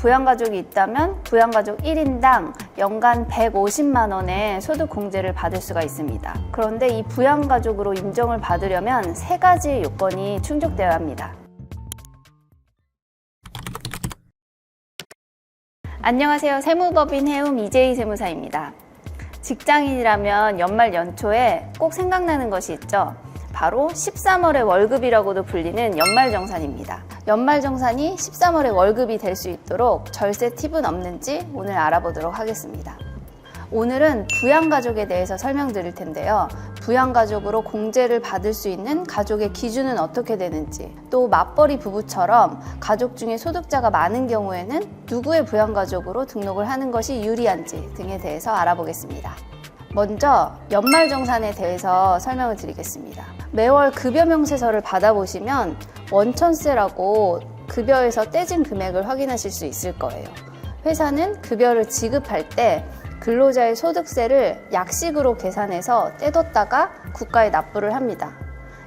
부양가족이 있다면 부양가족 1인당 연간 150만 원의 소득 공제를 받을 수가 있습니다. 그런데 이 부양가족으로 인정을 받으려면 세 가지 요건이 충족되어야 합니다. 안녕하세요. 세무법인 해움 이재희 세무사입니다. 직장인이라면 연말 연초에 꼭 생각나는 것이 있죠. 바로 13월의 월급이라고도 불리는 연말정산입니다. 연말정산이 13월의 월급이 될 수 있도록 절세 팁은 없는지 오늘 알아보도록 하겠습니다. 오늘은 부양가족에 대해서 설명드릴 텐데요. 부양가족으로 공제를 받을 수 있는 가족의 기준은 어떻게 되는지, 또 맞벌이 부부처럼 가족 중에 소득자가 많은 경우에는 누구의 부양가족으로 등록을 하는 것이 유리한지 등에 대해서 알아보겠습니다. 먼저 연말정산에 대해서 설명을 드리겠습니다. 매월 급여 명세서를 받아보시면 원천세라고 급여에서 떼진 금액을 확인하실 수 있을 거예요. 회사는 급여를 지급할 때 근로자의 소득세를 약식으로 계산해서 떼뒀다가 국가에 납부를 합니다.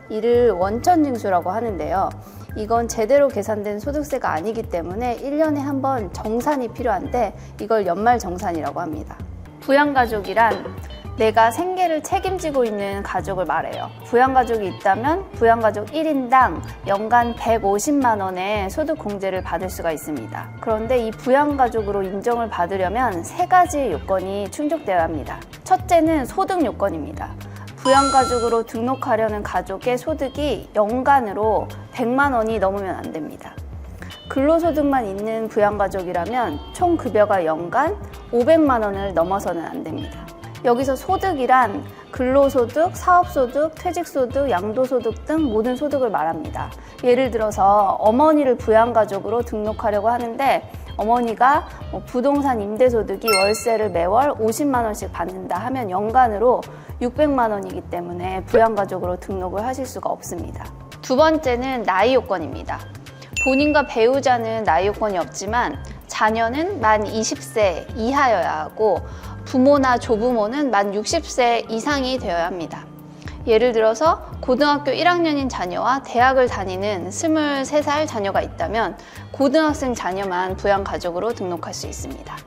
이를 원천징수라고 하는데요. 이건 제대로 계산된 소득세가 아니기 때문에 1년에 한 번 정산이 필요한데 이걸 연말 정산이라고 합니다. 부양가족이란 내가 생계를 책임지고 있는 가족을 말해요. 부양가족이 있다면 부양가족 1인당 연간 150만 원의 소득 공제를 받을 수가 있습니다. 그런데 이 부양가족으로 인정을 받으려면 세 가지 요건이 충족되어야 합니다. 첫째는 소득 요건입니다. 부양가족으로 등록하려는 가족의 소득이 연간으로 100만 원이 넘으면 안 됩니다. 근로소득만 있는 부양가족이라면 총 급여가 연간 500만 원을 넘어서는 안 됩니다. 여기서 소득이란 근로소득, 사업소득, 퇴직소득, 양도소득 등 모든 소득을 말합니다. 예를 들어서 어머니를 부양가족으로 등록하려고 하는데 어머니가 뭐 부동산 임대소득이 월세를 매월 50만 원씩 받는다 하면 연간으로 600만 원이기 때문에 부양가족으로 등록을 하실 수가 없습니다. 두 번째는 나이 요건입니다. 본인과 배우자는 나이 요건이 없지만 자녀는 만 20세 이하여야 하고 부모나 조부모는 만 60세 이상이 되어야 합니다. 예를 들어서 고등학교 1학년인 자녀와 대학을 다니는 23살 자녀가 있다면 고등학생 자녀만 부양가족으로 등록할 수 있습니다.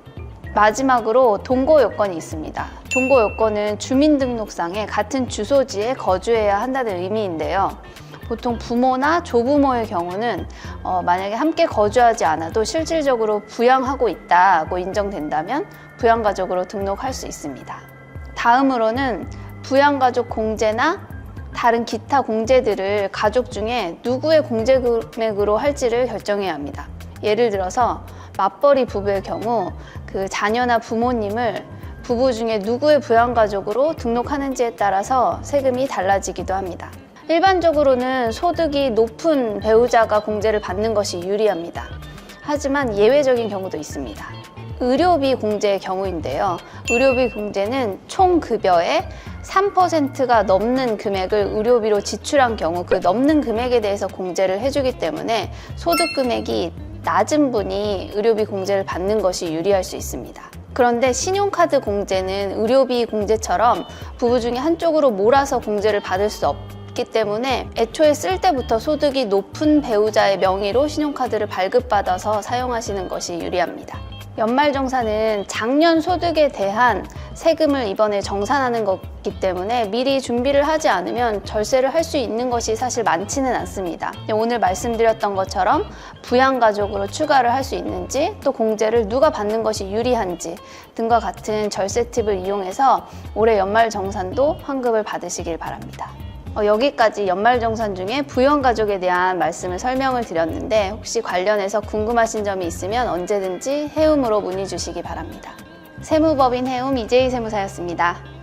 마지막으로 동거 요건이 있습니다. 동거 요건은 주민등록상에 같은 주소지에 거주해야 한다는 의미인데요. 보통 부모나 조부모의 경우는 어, 만약에 함께 거주하지 않아도 실질적으로 부양하고 있다고 인정된다면 부양가족으로 등록할 수 있습니다. 다음으로는 부양가족 공제나 다른 기타 공제들을 가족 중에 누구의 공제 금액으로 할지를 결정해야 합니다. 예를 들어서 맞벌이 부부의 경우 그 자녀나 부모님을 부부 중에 누구의 부양가족으로 등록하는지에 따라서 세금이 달라지기도 합니다. 일반적으로는 소득이 높은 배우자가 공제를 받는 것이 유리합니다. 하지만 예외적인 경우도 있습니다. 의료비 공제의 경우인데요. 의료비 공제는 총 급여의 3%가 넘는 금액을 의료비로 지출한 경우 그 넘는 금액에 대해서 공제를 해주기 때문에 소득 금액이 낮은 분이 의료비 공제를 받는 것이 유리할 수 있습니다. 그런데 신용카드 공제는 의료비 공제처럼 부부 중에 한쪽으로 몰아서 공제를 받을 수 없 기 때문에 애초에 쓸 때부터 소득이 높은 배우자의 명의로 신용카드를 발급받아서 사용하시는 것이 유리합니다. 연말정산은 작년 소득에 대한 세금을 이번에 정산하는 거기 때문에 미리 준비를 하지 않으면 절세를 할 수 있는 것이 사실 많지는 않습니다. 오늘 말씀드렸던 것처럼 부양가족으로 추가를 할 수 있는지 또 공제를 누가 받는 것이 유리한지 등과 같은 절세 팁을 이용해서 올해 연말정산도 환급을 받으시길 바랍니다. 어, 여기까지 연말정산 중에 부양가족에 대한 말씀을 설명을 드렸는데 혹시 관련해서 궁금하신 점이 있으면 언제든지 해움으로 문의 주시기 바랍니다. 세무법인 해움 이재희 세무사였습니다.